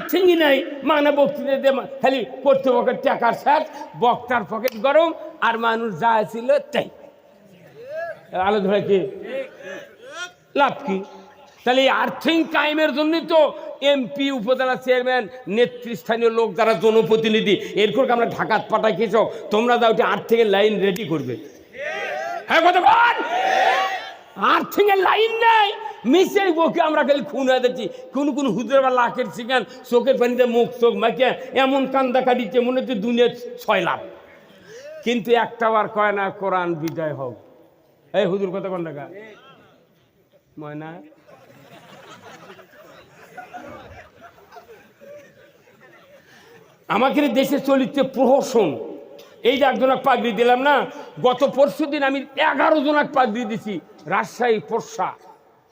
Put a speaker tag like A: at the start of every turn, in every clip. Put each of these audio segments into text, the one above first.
A: আর্থিংই নাই মানে বক্তৃতা দিয়ে খালি কর্তৃপক্ষের টাকার স্যার বক্তার পকেট গরম, আর মানুষ যা ছিল তাই। আলো ধরে কি? লাভ কি? তাহলে আর্থিং কায়েমের জন্যই তো এমপি উপজেলা চেয়ারম্যান নেতৃস্থানীয় লোক যারা জনপ্রতিনিধি এরকম আমরা ঢাকাত পাঠাইছ তোমরা যাও আর্থিংয়ের লাইন রেডি করবে। হ্যাঁ কত আর্থিংয়ের লাইন নাই। মিশে বকে আমরা খালি খুন হয়ে যাচ্ছি কোন কোন হুদের বা লাখের শিখান চোখের পানিতে মুখ চোখ মাকে এমন কান্দা কাটিছে মনে হচ্ছে দুনিয়ার ছয় লাভ। কিন্তু একটা বার কয় না, কোরআন বিজয় হোক। এই হুজুর কথা কোন টাকা ময়না? আমাকে দেশে চলিচ্ছে প্রহসন। এই যে একজনাক পাগড়ি দিলাম না, গত পরশু দিন আমি এগারো জনাক পাগড়ি দিছি, রাজশাহী পোর্শা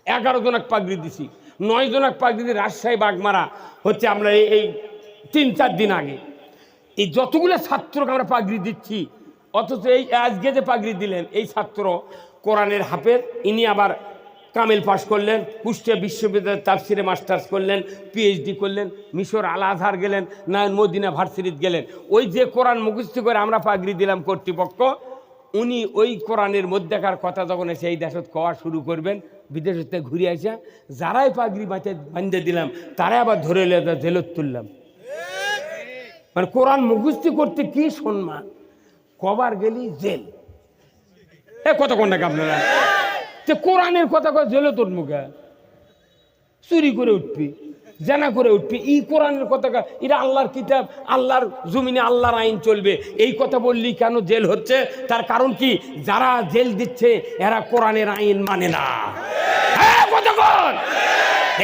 A: এগারো জনাক পাগড়ি দিছি। নয় জনাক পাগড়ি দিয়ে রাজশাহী বাগমারা হচ্ছে আমরা এই এই তিন চার দিন আগে। এই যতগুলো ছাত্রকে আমরা পাগড়ি দিচ্ছি, অথচ এই আজকে যে পাগড়ি দিলেন, এই ছাত্র কোরআনের হাফের ইনি আবার কামিল পাশ করলেন, কুষ্টিয়া বিশ্ববিদ্যালয়ের তাফসিরে মাস্টার্স করলেন পিএইচডি করলেন, মিশর আল আজহার গেলেন নায়ন মদিনা ভার্সিটিত গেলেন। ওই যে কোরআন মুখস্থ করে আমরা পাগড়ি দিলাম কর্তৃপক্ষ, উনি ওই কোরআনের মধ্যেকার কথা যখন এসে এই দেশত কওয়া শুরু করবেন বিদেশ থেকে ঘুরে আসা, যারাই পাগড়ি বাঁচে বান্ধে দিলাম, তারাই আবার ধরে জেলত তুললাম। মানে কোরআন মুখস্থি করতে কি সম্মান? কবার গেলি জেল। এ কত কোন টাকা আপনারা? তে কোরআনের কথা কয় জেলে তোর মুখে। চুরি করে উঠবি জানা করে উঠবি। এই কোরআনের কথা কয়, এটা আল্লাহর কিতাব আল্লাহর জমিনে আল্লাহর আইন চলবে। এই কথা বললি কেন জেল হচ্ছে? তার কারণ কি? যারা জেল দিচ্ছে এরা কোরআনের আইন মানে না। হ্যাঁ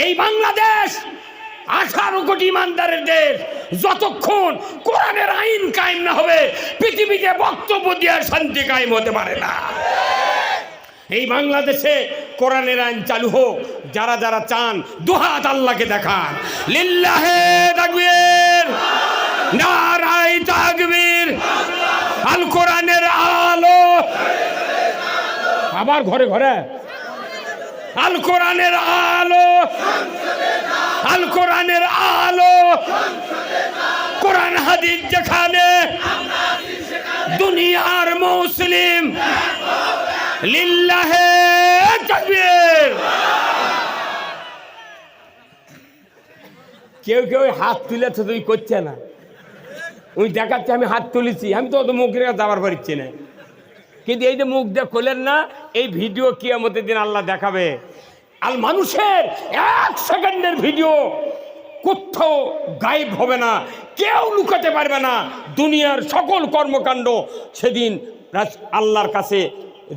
A: এই বাংলাদেশ আঠারো কোটি ইমানদারের দেশ যতক্ষণ কোরআনের আইন কায়েম না হবে পৃথিবীতে বক্তব্য দেওয়ার শান্তি কায়েম হতে পারে না। এই বাংলাদেশে কোরআনের আইন চালু হোক, যারা যারা চান, দুহাত আল্লাহকে দেখান। লিল্লাহে তাকবীর নারাই তাকবীর আল কোরআনের আলো। আবার ঘরে ঘরে। আল কোরআনের আলো। আল কোরআনের আলো। কোরআন হাদিস যেখানে দুনিয়ার মুসলিম কেউ কেউ হাত তুলেছে তুই করছে না। ওই দেখাচ্ছে, আমি হাত তুলেছি। আমি তো অত মুখের কাছে যাবার পারছি না। কিন্তু এই যে মুখ দিয়ে খোলেন না, এই ভিডিও কিয়ামতের দিন আল্লাহ দেখাবে। আর মানুষের এক সেকেন্ডের ভিডিও কোথাও গায়েব হবে না, কেউ লুকাতে পারবে না। দুনিয়ার সকল কর্মকাণ্ড সেদিন আল্লাহর কাছে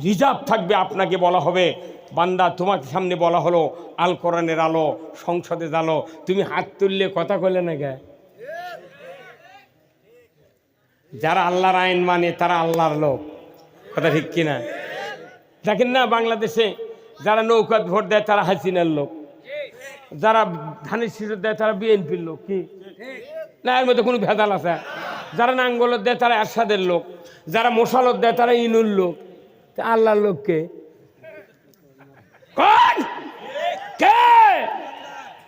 A: রিজার্ভ থাকবে আপনাকে বলা হবে। বান্দা, তোমাকে সামনে বলা হলো, আল কোরআনের আলো সংসদে আলো। তুমি হাত তুললে কথা কলে না গে যারা আল্লাহর আইন মানে তারা আল্লাহর লোক। কথা ঠিক কিনা? দেখেন না, বাংলাদেশে যারা নৌকাত ভোট দেয়, তারা হাসিনার লোক। যারা ধানের শীষ দেয়, তারা বিএনপির লোক, কি? না, এর মধ্যে কোনো ভেদাল আছে। যারা নাঙ্গলত দেয়, তারা এরশাদের লোক। যারা মশালত দেয়, তারা ইনুর লোক। তা আল্লাহর লোককে। কে?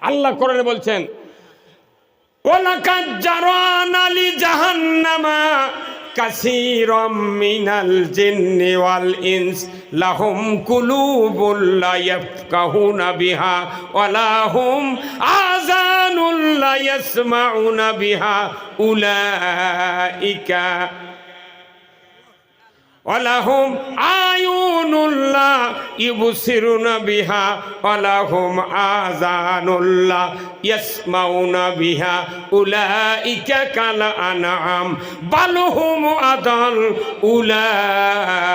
A: আল্লাহ কোরআনে বলছেন ওয়ালাকাদ জারানা লি জাহান্নামা কাসীরাম মিনাল জিন্নি ওয়াল ইনস, লাহুম কুলুবুল লা ইয়াফকাহুনা বিহা, ওয়া লাহুম আযানুল লা ইয়াসমাউনা বিহা, উলাইকা অলাহম আয়ুনুল্লাহ ইবুসিরুনা বিহা, অলাহম আজানুল্লাহ ইয়াসমাউনা বিহা, উলাইকা কাল আনাম বালহুম আদল, উলাইকা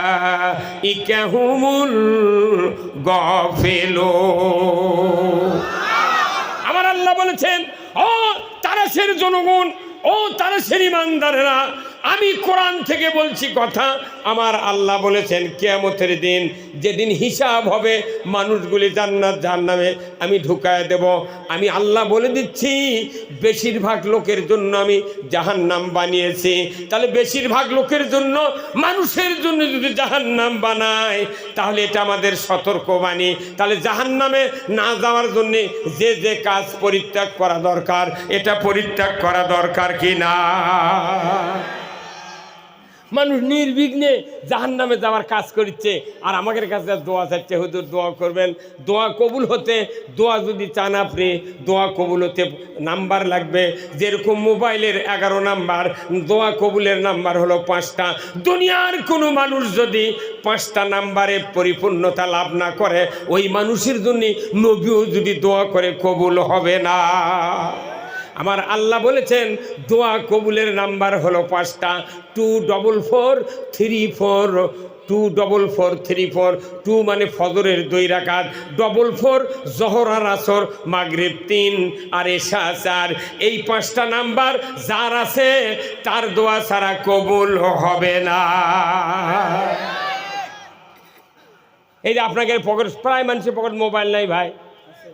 A: হুমুল গফেলো আমার আল্লাহ বলেছেন, ও তারাশের জনগণ, ও তারাশের ইমানদারেরা আমি কোরআন থেকে বলছি কথা, আমার আল্লাহ বলেছেন, কেয়ামতের দিন যেদিন হিসাব হবে, মানুষগুলি জান্নাত জাহান্নামে আমি ঢুকায় দেব। আমি আল্লাহ বলে দিচ্ছি, বেশিরভাগ লোকের জন্য আমি জাহান্নাম বানিয়েছি। তাহলে বেশিরভাগ লোকের জন্য, মানুষের জন্য যদি জাহান্নাম বানায়, তাহলে এটা আমাদের সতর্কবাণী। তাহলে জাহান্নামে না যাওয়ার জন্যে যে যে কাজ পরিত্যাগ করা দরকার, এটা পরিত্যাগ করা দরকার কি না মানুষ নির্বিঘ্নে জাহান নামে যাওয়ার কাজ করছে আর আমাদের কাছে দোয়া চাচ্ছে হুজুর দোয়া করবেন। দোয়া কবুল হতে, দোয়া যদি চান আপনি, দোয়া কবুল হতে নাম্বার লাগবে। যেরকম মোবাইলের এগারো নাম্বার, দোয়া কবুলের নাম্বার হলো পাঁচটা। দুনিয়ার কোনো মানুষ যদি পাঁচটা নাম্বারে পরিপূর্ণতা লাভ না করে, ওই মানুষের জন্য নবীও যদি দোয়া করে কবুল হবে না। আমার আল্লাহ বলেছেন, দোয়া কবুলের নাম্বার হলো পাঁচটা two double four three four two double four three four two মানে ফজরের দুই রাকাত ডবল ফোর জহরার আসর, মাগরিব তিন আর এশা চার। এই পাঁচটা নাম্বার যার আছে, তার দোয়া ছাড়া কবুল হবে না। এই যে আপনাকে পকেট, প্রায় মানুষের পকেট মোবাইল নাই ভাই।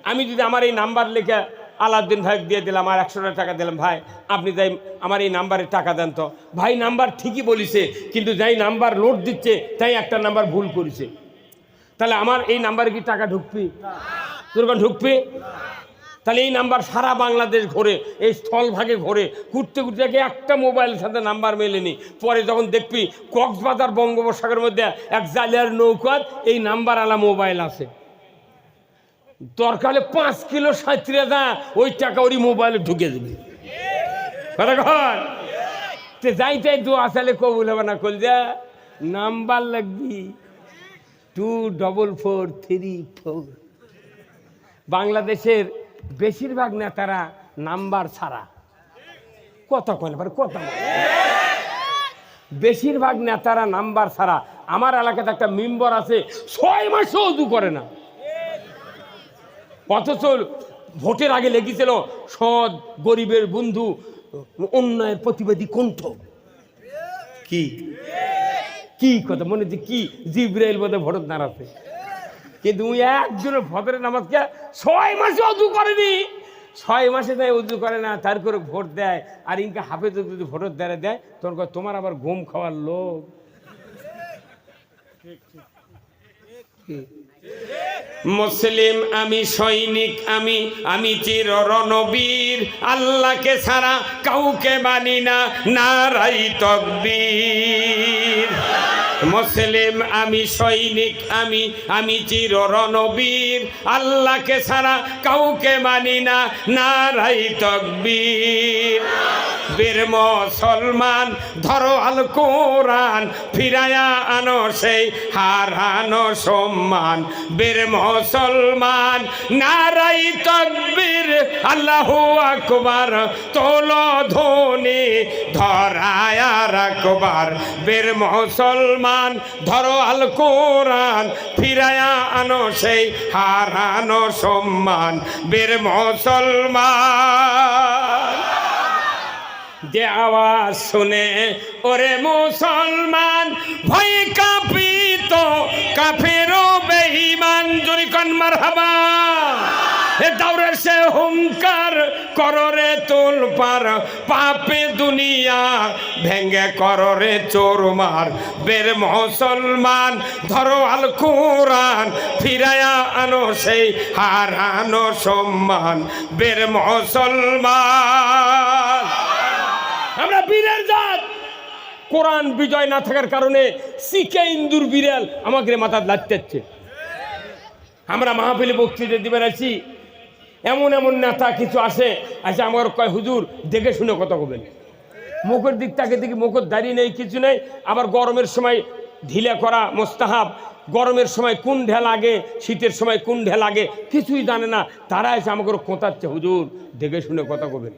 A: আমি যদি আমার এই নাম্বার লিখে আলাউদ্দিন ভাই দিয়ে দিলাম, আর একশো টাকা দিলাম। ভাই, আপনি তাই আমার এই নাম্বারে টাকা দেন তো। ভাই, নাম্বার ঠিকই বলিছে, কিন্তু যাই নাম্বার লোড দিচ্ছে, তাই একটা নাম্বার ভুল করেছে। তাহলে আমার এই নাম্বারে কি টাকা ঢুকবি? তোর ঢুকবি? তাহলে এই নাম্বার সারা বাংলাদেশ ঘোরে, এই স্থল ভাগে ঘোরে। ঘুরতে ঘুরতে একটা মোবাইলের সাথে নাম্বার মেলেনি। পরে যখন দেখবি কক্সবাজার বঙ্গোপসাগরের মধ্যে এক জালিয়ার নৌকার এই নাম্বার আলা মোবাইল আছে। দরকার পাঁচ কিলো সাঁতরে যা ওই টাকা ওরই মোবাইলে ঢুকে দেবে। তে যাই তাই দু আসালে কবুল হবে না কল যা, নাম্বার লাগবি। Two double four three four বাংলাদেশের বেশিরভাগ নেতারা নাম্বার ছাড়া। কথা না পারে কথা বেশিরভাগ নেতারা নাম্বার ছাড়া। আমার এলাকাতে একটা মেম্বার আছে, ছয় মাসে উজু করে না। অথচ ভোটের আগে লেগেছিল সৎ গরিবের বন্ধু অন্যায়ের প্রতিবাদী কণ্ঠ। কি? কি কথা? মনে হচ্ছে কি? জিব্রাইল বোধ ভোট দাঁড়াতে কিন্তু উনি একজনের ভদ্রের নামাজকে ছয় মাসে অজু করেনি। ছয় মাসে তাই উজু করে না তার করে ভোট দেয়। আর ইনকা হাফেজ যদি ভোটের দ্বারা দেয় কয়, তোমার আবার ঘুম খাওয়ার লোক কি? মুসলিম আমি সৈনিক আমি আমি চির রণবীর আল্লাহকে ছাড়া কাউকে মানি না, নারাই তকবীর। মুসলিম আমি সৈনিক আমি আমি চির রণবীর আল্লাহকে ছাড়া কাউকে মানি না, নারাই তকবীর। বীর মুসলমান, ধরো আল কোরআন ফিরায়া আনো সেই হারানো সম্মান। বীর মুসলমান, নারাই তকবীর, আল্লাহু আকবার, তোল ধ্বনি, ধরায়া রাখবার। বীর মুসলমান, ধরো আল কোরআন ফিরায়া আনো সেই হারানো সম্মান। বীর মুসলমান যে আওয়াজ শুনে, ওরে মুসলমান, ভয় কাঁপিত, কাফেরও বেঈমান, জুরি কন মারহাবা। এ দাউরের সে হুঙ্কার কররে তোল পার, পাপে দুনিয়া ভেঙ্গে কররে চোরমার বের মুসলমান, ধরো আল কোরআন, ফিরায়া আনো সেই হারানো সম্মান। বের মুসলমান। আমরা বীরের জাত। কোরআন বিজয় না থাকার কারণে শিখে ইন্দুর বিড়াল আমাকে মাথা লাগতেছে আমরা মাহফিলে বক্তৃতা দিবার আছি এমন এমন নেতা কিছু আসে আসে আমার কয়, হুজুর, দেখে শুনে কথা বলবেন মুখের দিক তাকে দেখি, মুখের দাঁড়িয়ে নেই, কিছু নেই। আবার গরমের সময় ঢিলে করা মোস্তাহাব। গরমের সময় কোন ঢেল লাগে শীতের সময় কোন ঢেল লাগে কিছুই জানে না। তারা এসে আমাকে কোঁতাচ্ছে, হুজুর, দেখে শুনে কথা কবেন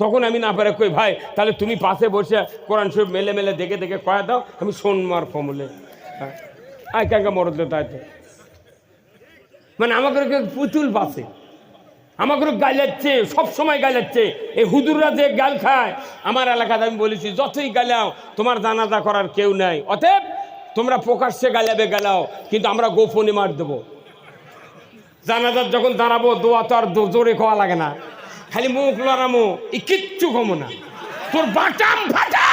A: তখন আমি না পারে কই, ভাই, তাহলে তুমি পাশে বসে কোরআন শরীফ মেলে মেলে দেখে দেখে কয়া দাও, আমি সোনমার কমলে হ্যাঁ। আয় কাকা মরদ তাই মানে আমাকে পুতুল পাশে আমাকে গাইলাচ্ছে সবসময় গাইলাচ্ছে। এই হুদুররা যে গাল খায়, আমার এলাকাতে আমি বলেছি, যতই গালাও, তোমার জানাজা করার কেউ নাই। অতএব, তোমরা প্রকাশ্যে গালাবে, গালাও, কিন্তু আমরা গোপনে মার দেবো। জানাজার যখন দাঁড়াবো, দোয়া তো আর জোরে খাওয়া লাগে না। খালি মুখ লড়ামো কিচ্ছু কমো না। তোর বাটাম ফাটা